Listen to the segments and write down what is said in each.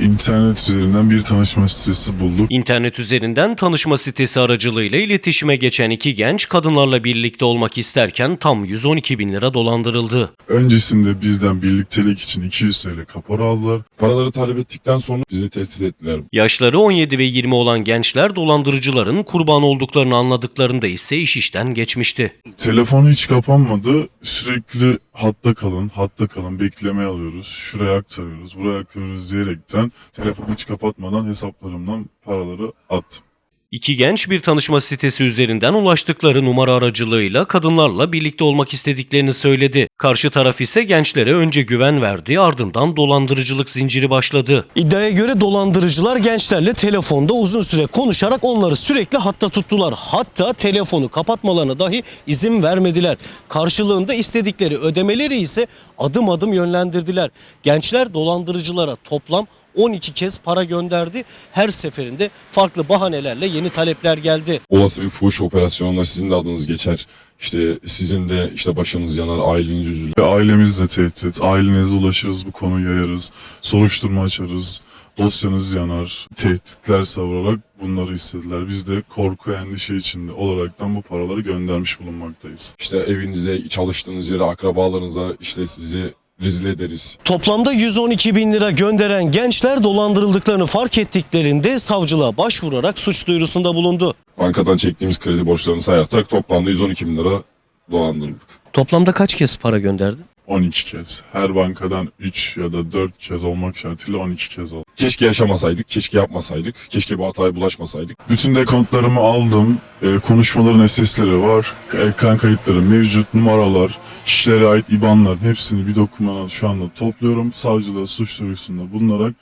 İnternet üzerinden bir tanışma sitesi bulduk. İnternet üzerinden tanışma sitesi aracılığıyla iletişime geçen iki genç kadınlarla birlikte olmak isterken tam 112 bin lira dolandırıldı. Öncesinde bizden birliktelik için 200 TL kapora aldılar. Paraları talep ettikten sonra bizi tehdit ettiler. Yaşları 17 ve 20 olan gençler dolandırıcıların kurban olduklarını anladıklarında ise iş işten geçmişti. Telefonu hiç kapanmadı. Sürekli hatta kalın, hatta kalın, bekleme alıyoruz. Şuraya aktarıyoruz, buraya aktarıyoruz diyerekten telefonu hiç kapatmadan hesaplarımdan paraları attım. İki genç bir tanışma sitesi üzerinden ulaştıkları numara aracılığıyla kadınlarla birlikte olmak istediklerini söyledi. Karşı taraf ise gençlere önce güven verdi ardından dolandırıcılık zinciri başladı. İddiaya göre dolandırıcılar gençlerle telefonda uzun süre konuşarak onları sürekli hatta tuttular. Hatta telefonu kapatmalarına dahi izin vermediler. Karşılığında istedikleri ödemeleri ise adım adım yönlendirdiler. Gençler dolandırıcılara toplam 12 kez para gönderdi. Her seferinde farklı bahanelerle yeni talepler geldi. Olası bir fuhuş operasyonunda sizin de adınız geçer. İşte sizin de işte başınız yanar, aileniz üzülür. Ve ailemizle tehdit, ailenize ulaşırız, bu konuyu yayarız, soruşturma açarız, dosyanız yanar, tehditler savurarak bunları istediler. Biz de korku, endişe içinde olaraktan bu paraları göndermiş bulunmaktayız. İşte evinize, çalıştığınız yere, akrabalarınıza işte sizi rezil ederiz. Toplamda 112 bin lira gönderen gençler dolandırıldıklarını fark ettiklerinde savcılığa başvurarak suç duyurusunda bulundu. Bankadan çektiğimiz kredi borçlarını sayarsak toplamda 112 bin lira dolandırıldık. Toplamda kaç kez para gönderdi? 12 kez. Her bankadan 3 ya da 4 kez olmak şartıyla 12 kez oldu. Keşke yaşamasaydık, keşke yapmasaydık, keşke bu hataya bulaşmasaydık. Bütün dekontlarımı aldım. E, konuşmaların sesleri var. Ekran kayıtları mevcut. Numaralar, kişilere ait IBAN'ların hepsini bir dokümana şu anda topluyorum. Savcılığa suç duyurusunda bulunarak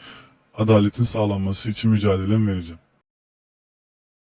adaletin sağlanması için mücadelemi vereceğim.